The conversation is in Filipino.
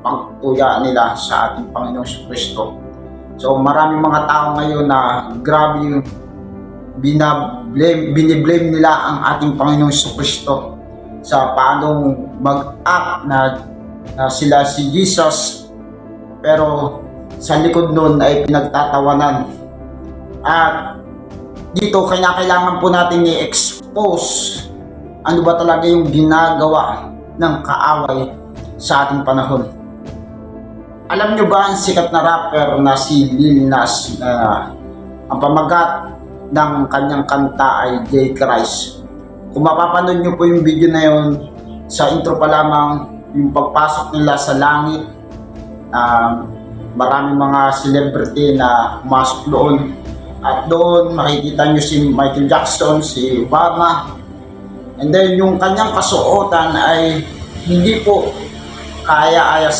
pagtuya nila sa ating Panginoong Kristo. So maraming mga tao ngayon na grabe yung binablame, biniblame nila ang ating Panginoong Kristo sa paano mag-act na, na sila si Jesus pero sa likod nun ay pinagtatawanan at dito kailangan po natin i-expose ano ba talaga yung ginagawa ng kaaway sa ating panahon. Alam nyo ba ang sikat na rapper na si Lil Nas na ang pamagat ng kanyang kanta ay J. Christ. Kung mapapanood nyo po yung video na yun, sa intro pa lamang, yung pagpasok nila sa langit, um, maraming mga celebrity na pumasok doon. At doon makikita nyo si Michael Jackson, si Obama, and then yung kanyang kasuotan ay hindi po kaya-aya sa